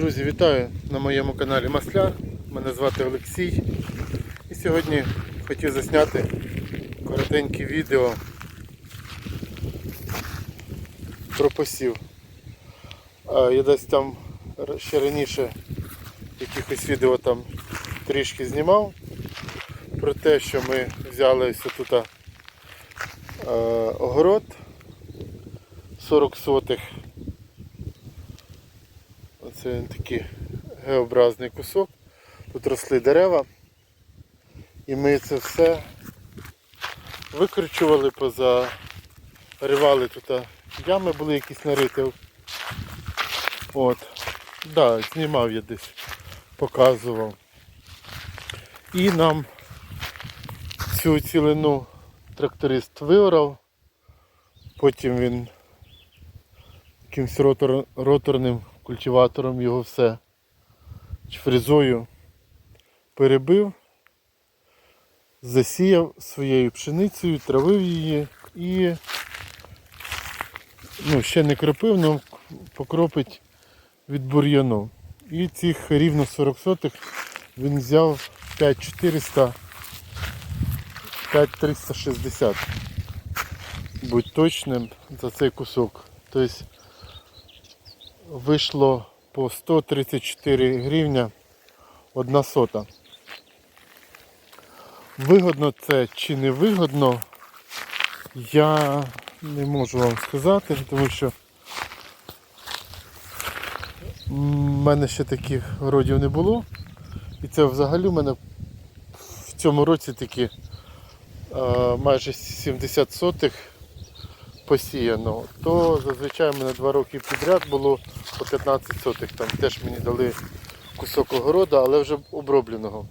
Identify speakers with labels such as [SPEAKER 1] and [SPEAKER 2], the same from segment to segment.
[SPEAKER 1] Друзі, вітаю на моєму каналі Масляр. Мене звати Олексій. І сьогодні хотів засняти коротеньке відео про посів. Я десь там ще раніше якихось відео там трішки знімав про те, що ми взяли ось тут огород 40 сотих. Він такий Г-образний кусок. Тут росли дерева. І ми це все викручували, позаривали тут ями були якісь нариті. От. Да, знімав я десь, показував. І нам цю цілину тракторист виорав. Потім він якимсь ротор, роторним культиватором його все чи фрезою перебив, засіяв своєю пшеницею, травив її і ну, ще не кропив, але покропить від бур'яну. І цих рівно 40 сотих він взяв 5400 5360 будь точним за цей кусок. Тобто вийшло по 134 гривня одна сота. Вигодно це чи не вигодно, я не можу вам сказати, тому що в мене ще таких городів не було. І це взагалі в мене в цьому році такі е, майже 70 сотих посіяно, то зазвичай в мене два роки підряд було по 15 сотих. Там теж мені дали кусок огорода, але вже обробленого.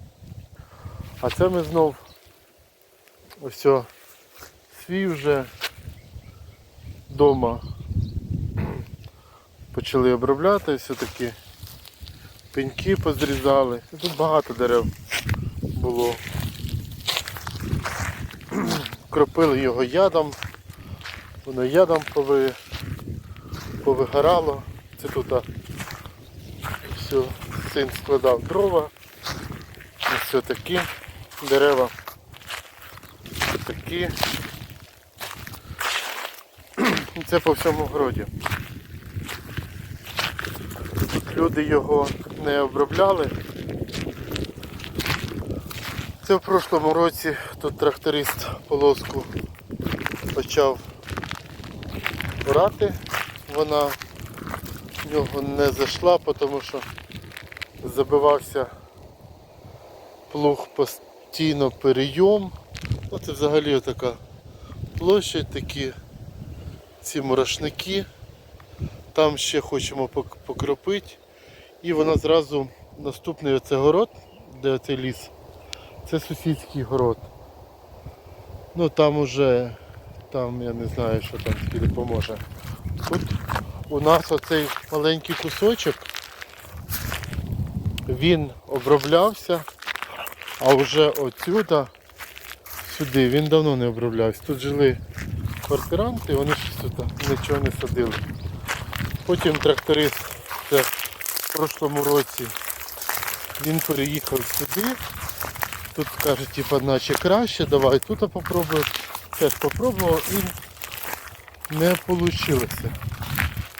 [SPEAKER 1] А це ми знов ось свій вже вдома почали обробляти, все-таки пеньки позрізали. Тут багато дерев було. Кропили його ядом. Воно ядом пови... повигорало. Це тут все, син складав дрова. Ось такі дерева. Такі. Це по всьому городі. Люди його не обробляли. Це в прошлому році тут тракторист полоску почав орати. Вона нього не зайшла, тому що забивався плуг постійно перейом. Ну, це взагалі така площадь, такі ці мурашники. Там ще хочемо покропити. І вона зразу наступний оце город, де оцей ліс. Це сусідський город. Ну там уже, там я не знаю, що там скільки допоможе. Тут у нас оцей маленький кусочок, він оброблявся, а вже отсюда сюди він давно не оброблявся. Тут жили квартиранти, вони щось тут нічого не садили. Потім тракторист це в прошлому році він переїхав сюди. Тут каже, типа, наче краще, давай тут попробуємо. Теж попробував і не вийшло.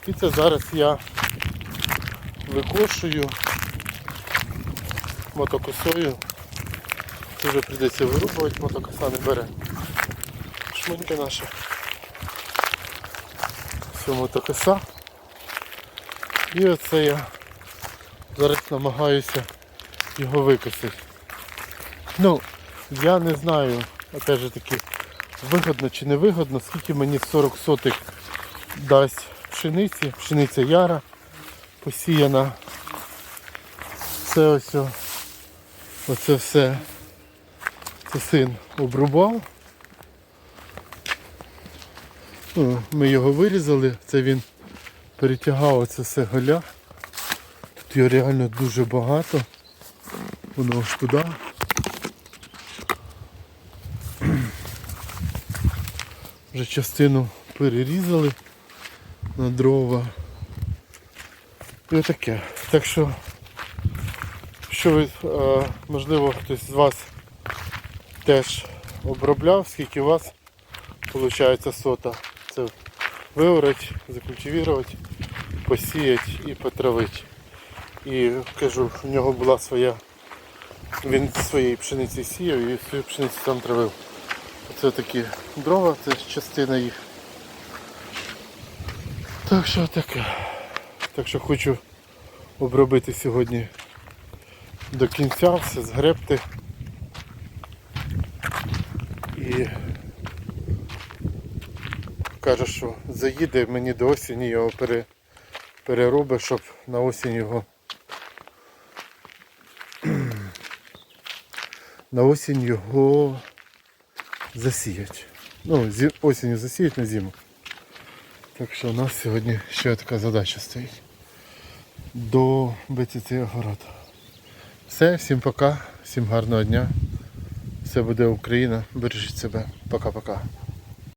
[SPEAKER 1] І це зараз я викошую мотокосою. Це вже прийдеться вирубувати, мотокоса не бере. Шмунька наша. Все мотокоса. І оце я зараз намагаюся його викосити. Ну, я не знаю, опять таки, вигодно чи не вигодно, скільки мені 40 сотих дасть пшениці, пшениця яра посіяна. Це ось, оце все це син обрубав. Ми його вирізали, це він перетягав оце все голя. Тут його реально дуже багато. Воно аж туди. Вже частину перерізали на дрова. І отаке. Так що, що ви, е, можливо, хтось з вас теж обробляв, скільки у вас виходить сота. Це виорать, закультивувати, посіяти і потравити. І кажу, в нього була своя, він своєї пшениці сіяв і свою пшеницю сам травив. Оце такі дрова, це частина їх. Так що таке. Так що хочу обробити сьогодні до кінця, все згребти. І каже, що заїде мені до осені його пере, переробить, щоб на осінь його на осінь його засіять. Ну, осінню засіять на зиму. Так що у нас сьогодні ще така задача стоїть. До БЦЦ огород. Все, всім пока, всім гарного дня. Все буде Україна. Бережіть себе. Пока-пока.